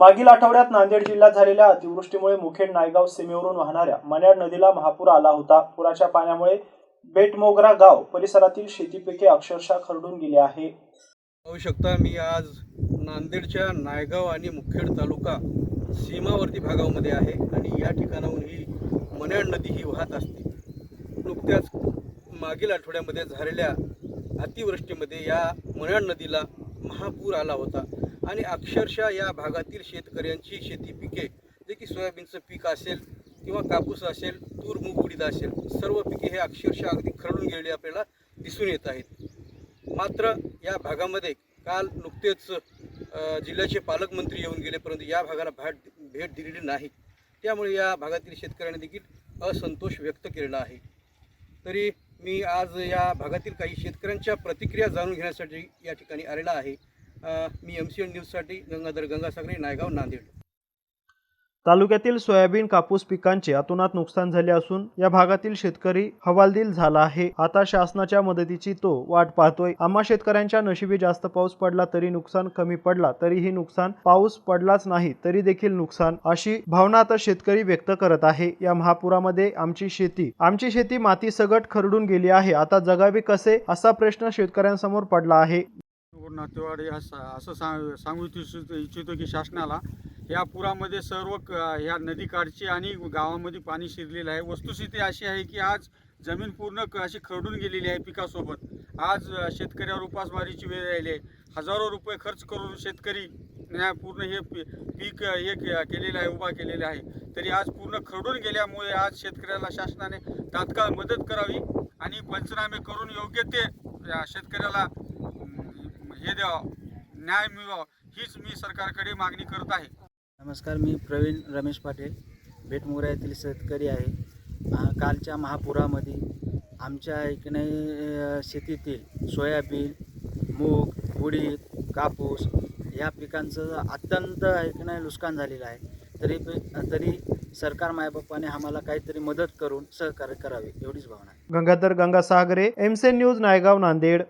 मागील आठवड्यात नांदेड जिल्ह्यात झालेल्या अतिवृष्टीमुळे मुखेड नायगाव सीमेवरून वाहणाऱ्या मन्याड नदीला महापूर आला होता. पुराच्या पाण्यामुळे बेटमोगरा गाव परिसरातील शेतीपिके अक्षरशः खरडून गेले आहे. पाहू शकता मी आज नांदेडच्या नायगाव आणि मुखेड तालुका सीमावर्ती भागामध्ये आहे आणि या ठिकाणाहून ही मन्याड नदी ही वाहत असते. नुकत्याच मागील आठवड्यामध्ये झालेल्या अतिवृष्टीमध्ये या मन्याड नदीला महापूर आला होता. आणि अक्षरशः या भागातील शेतकऱ्यांची शेती पिके जे की सोयाबीनचं पीक असेल किंवा कापूस असेल तूर मूग उडीद असेल सर्व पिके हे अक्षरशः अगदी खरडून गेलेली आपल्याला दिसून येत आहेत. मात्र या भागामध्ये काल नुकतेच जिल्ह्याचे पालकमंत्री येऊन गेले परंतु या भागाला भाट भेट दिलेली नाही. त्यामुळे या भागातील शेतकऱ्यांनी देखील असंतोष व्यक्त केलेला आहे. तरी मी आज या भागातील काही शेतकऱ्यांच्या प्रतिक्रिया जाणून घेण्यासाठी या ठिकाणी आलेला आहे. मी एम सी एन न्यूजसाठी गंगाधर गंगासागरे नायगाव नांदेड. तालुक्यातील सोयाबीन कापूस पिकांचे अतोनात नुकसान झाले असून या भागातील शेतकरी हवालदिल झाला आहे. आता शासनाच्या मदतीची तो वाट पाहतोय. आम्हा शेतकऱ्यांच्या नशिबी जास्त पाऊस पडला तरी नुकसान कमी पडला तरीही नुकसान. पाऊस पडलाच नाही तरी देखील नुकसान अशी भावना आता शेतकरी व्यक्त करत आहे. या महापुरामध्ये आमची शेती आमची शेती माती सगट खरडून गेली आहे. आता जगावे कसे? असा प्रश्न शेतकऱ्यांसमोर पडला आहे. नातेवाडी असं असं सांग सांगू इच्छितो इच्छितो की शासनाला या पुरामध्ये सर्व क ह्या नदीकाठची आणि गावामध्ये पाणी शिरलेलं आहे. वस्तुस्थिती अशी आहे की आज जमीन पूर्ण क- अशी खरडून गेलेली आहे पिकासोबत. आज शेतकऱ्यावर उपासमारीची वेळ राहिली आहे. हजारो रुपये खर्च करून शेतकरी न्या- पूर्ण हे पी- पीक हे के- केलेलं आहे उभा केलेला आहे. तरी आज पूर्ण खरडून गेल्यामुळे आज शेतकऱ्याला शासनाने तात्काळ मदत करावी आणि पंचनामे करून योग्य ते शेतकऱ्याला हे द्यावं न्याय मिळावा हीच मी सरकारकडे मागणी करत आहे. नमस्कार मी प्रवीण रमेश पाटील भेटमोगरा येथील शेतकरी आहे. कालच्या महापुरामध्ये आमच्या इकडे अ, शेतीतील सोयाबीन मूग उडीद कापूस या पिकांचं अत्यंत इकडे नुकसान झालेलं आहे. तरी पे- तरी सरकार मायबापाने आम्हाला काहीतरी मदत करून सहकार्य करावे एवढीच भावना गंगाधर गंगासागरे एमसेन न्यूज नायगाव नांदेड.